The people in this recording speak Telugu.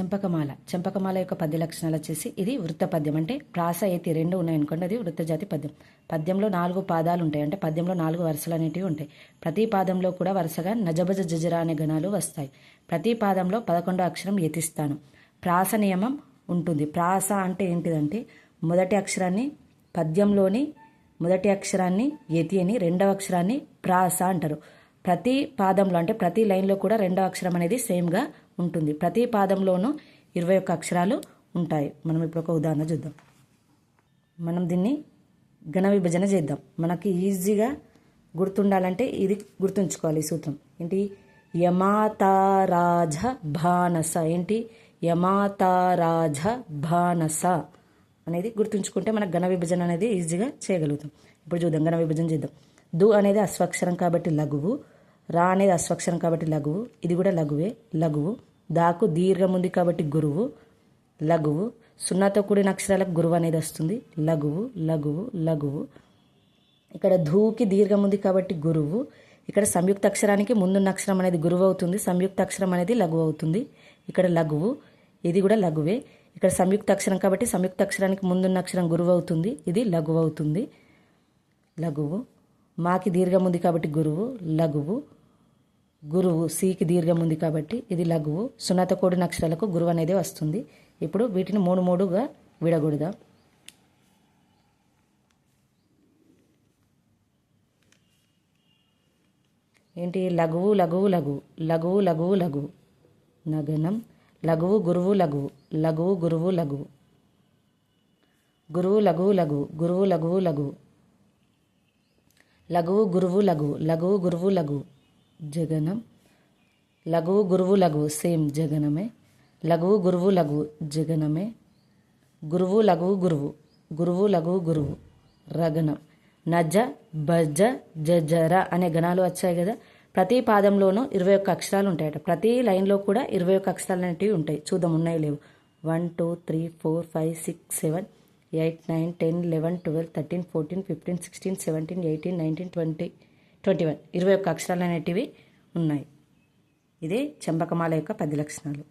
చెంపకమాల. చెంపకమాల యొక్క పద్య లక్షణాలు వచ్చేసి ఇది వృత్త పద్యం. అంటే ప్రాస ఏతి రెండు ఉన్నాయనుకోండి అది వృత్త జాతి పద్యం. పద్యంలో నాలుగు పాదాలు ఉంటాయి. అంటే పద్యంలో నాలుగు వరుసలు అనేటివి ఉంటాయి. ప్రతి పాదంలో కూడా వరుసగా నజబజ జజరా అనే గణాలు వస్తాయి. ప్రతి పాదంలో పదకొండో అక్షరం యతిస్తాను ప్రాస నియమం ఉంటుంది. ప్రాస అంటే ఏంటిదంటే మొదటి అక్షరాన్ని పద్యంలోని మొదటి అక్షరాన్ని యతి అని రెండవ అక్షరాన్ని ప్రాస అంటారు. ప్రతి పాదంలో అంటే ప్రతి లైన్లో కూడా రెండవ అక్షరం అనేది సేమ్గా ఉంటుంది. ప్రతి పాదంలోనూ ఇరవై ఒక్క అక్షరాలు ఉంటాయి. మనం ఇప్పుడు ఒక ఉదాహరణ చూద్దాం. మనం దీన్ని ఘన విభజన చేద్దాం. మనకి ఈజీగా గుర్తుండాలంటే ఇది గుర్తుంచుకోవాలి ఈ సూత్రం. ఏంటి? యమాతారాజ భానస. ఏంటి? యమాతారాజ భానస అనేది గుర్తుంచుకుంటే మనకు ఘన విభజన అనేది ఈజీగా చేయగలుగుతాం. ఇప్పుడు చూద్దాం. ఘన విభజన చేద్దాం. దు అనేది అస్వక్షరం కాబట్టి లఘువు. రా అనేది అశ్వక్షరం కాబట్టి లఘువు. ఇది కూడా లఘువే. లఘువు. దాకు దీర్ఘం ఉంది కాబట్టి గురువు. లఘువు. సున్నాతో కూడిన అక్షరాలకు గురువు అనేది వస్తుంది. లఘువు లఘువు లఘువు. ఇక్కడ ధూకి దీర్ఘం ఉంది కాబట్టి గురువు. ఇక్కడ సంయుక్త అక్షరానికి ముందున్న అక్షరం అనేది గురువు అవుతుంది. సంయుక్త అక్షరం అనేది లఘువు అవుతుంది. ఇక్కడ లఘువు. ఇది కూడా లఘువే. ఇక్కడ సంయుక్త అక్షరం కాబట్టి సంయుక్త అక్షరానికి ముందున్న అక్షరం గురువు అవుతుంది. ఇది లఘువు అవుతుంది. లఘువు. మాకి దీర్ఘం ఉంది కాబట్టి గురువు. లఘువు. గురువు సికి దీర్ఘం ఉంది కాబట్టి ఇది లఘువు. సున్నత కోడి అక్షరాలకు గురువు అనేది వస్తుంది. ఇప్పుడు వీటిని మూడు మూడుగా విడగొడదాం. ఏంటి? లఘువు లఘువు లఘువు. లఘువు లఘువు లఘువు. నగనం. లఘువు గురువు లఘువు. లఘువు గురువు లఘువు. గురువు లఘువు లఘువు. గురువు లఘువు లఘువు. లఘువు గురువు లఘువు. లఘువు గురువు లఘువు. జగనం. లఘువు గురువు లఘువు సేమ్ జగనమే. లఘువు గురువు లఘువు జగనమే. గురువు లఘువు గురువు గురువు లఘువు గురువు రగనం నజ భజ జజర అనే గణాలు వచ్చాయి కదా. ప్రతి పాదంలోనూ ఇరవై ఒక్క అక్షరాలు ఉంటాయట. ప్రతి లైన్లో కూడా ఇరవై ఒక్క అక్షరాలు అనేటివి ఉంటాయి. చూద్దాం ఉన్నాయి లేవు. One two three four five six seven eight nine ten eleven twelve thirteen fourteen fifteen sixteen seventeen eighteen nineteen twenty twenty one. ఇరవై ఒక్క అక్షరాలు అనేటివి ఉన్నాయి. ఇది చెంపకమాల యొక్క పది లక్షణాలు.